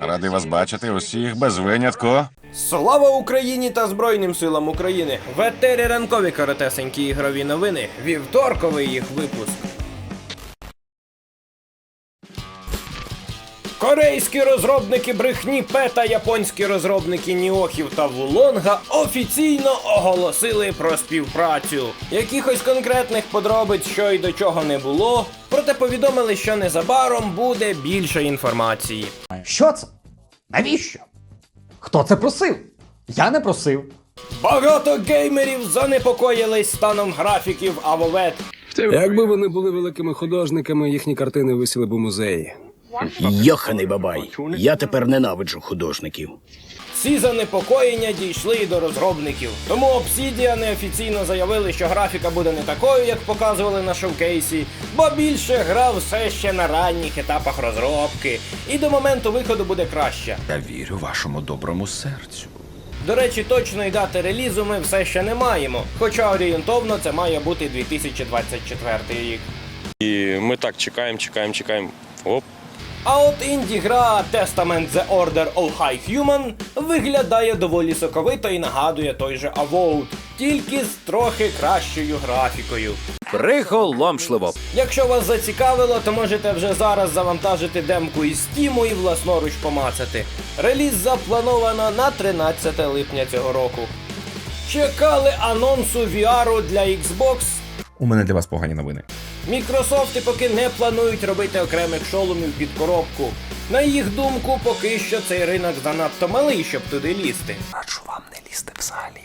Радий вас бачити усіх без винятку. Слава Україні та Збройним силам України! В етері ранкові коротесенькі ігрові новини. Вівторковий їх випуск. Корейські розробники брехні Пе та японські розробники Ніохів та Вулонга офіційно оголосили про співпрацю. Якихось конкретних подробиць, що й до чого не було, проте повідомили, що незабаром буде більше інформації. Що це? Навіщо? Хто це просив? Я не просив. Багато геймерів занепокоїлись станом графіків Авовет. Якби вони були великими художниками, їхні картини висіли б у музеї. Йоханий бабай, я тепер ненавиджу художників. Ці занепокоєння дійшли і до розробників. Тому Obsidian неофіційно заявили, що графіка буде не такою, як показували на шоукейсі, бо більше гра все ще на ранніх етапах розробки, і до моменту виходу буде краще. Я вірю вашому доброму серцю. До речі, точної дати релізу ми все ще не маємо, хоча орієнтовно це має бути 2024 рік. І ми так чекаємо, чекаємо, чекаємо. Оп. А от інді-гра Testament The Order of High Human виглядає доволі соковито і нагадує той же Avowed, тільки з трохи кращою графікою. Приголомшливо. Якщо вас зацікавило, то можете вже зараз завантажити демку із Steam і власноруч помацати. Реліз заплановано на 13 липня цього року. Чекали анонсу VR для Xbox. У мене для вас погані новини. Мікрософти поки не планують робити окремих шоломів під коробку. На їх думку, поки що цей ринок занадто малий, щоб туди лізти. Раджу вам не лізти взагалі.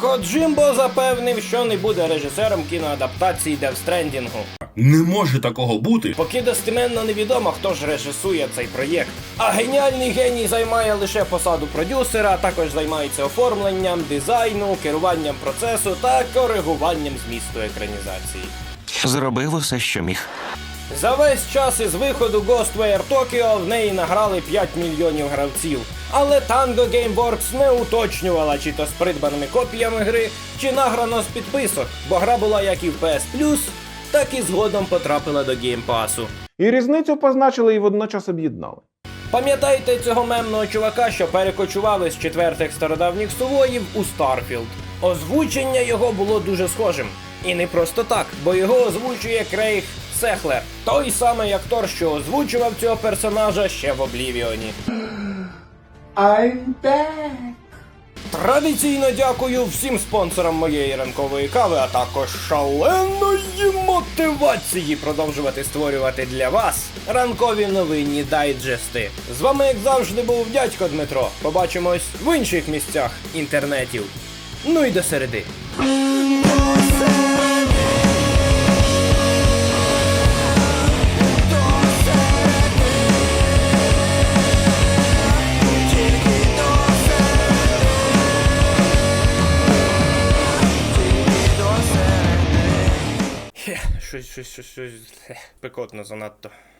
Коджимбо запевнив, що не буде режисером кіноадаптації Девстрендінгу. Не може такого бути. Поки достеменно невідомо, хто ж режисує цей проєкт. А геніальний геній займає лише посаду продюсера, а також займається оформленням, дизайну, керуванням процесу та коригуванням змісту екранізації. Зробив усе, що міг. За весь час із виходу Ghostwire Tokyo в неї награли 5 мільйонів гравців. Але Tango Gameworks не уточнювала, чи то з придбаними копіями гри, чи награно з підписок, бо гра була як і в PS Plus, так і згодом потрапила до геймпасу. І різницю позначили і водночас об'єднали. Пам'ятаєте цього мемного чувака, що перекочував із четвертих стародавніх сувоїв у Старфілд? Озвучення його було дуже схожим. І не просто так, бо його озвучує Крейг Сехлер, той самий актор, що озвучував цього персонажа ще в Облівіоні. I'm back! Традиційно дякую всім спонсорам моєї ранкової кави, а також шаленої мотивації продовжувати створювати для вас ранкові новинні дайджести. З вами, як завжди, був дядько Дмитро. Побачимось в інших місцях інтернетів. Ну і до середи. Щось, щось, щось, щось, пекотно занадто.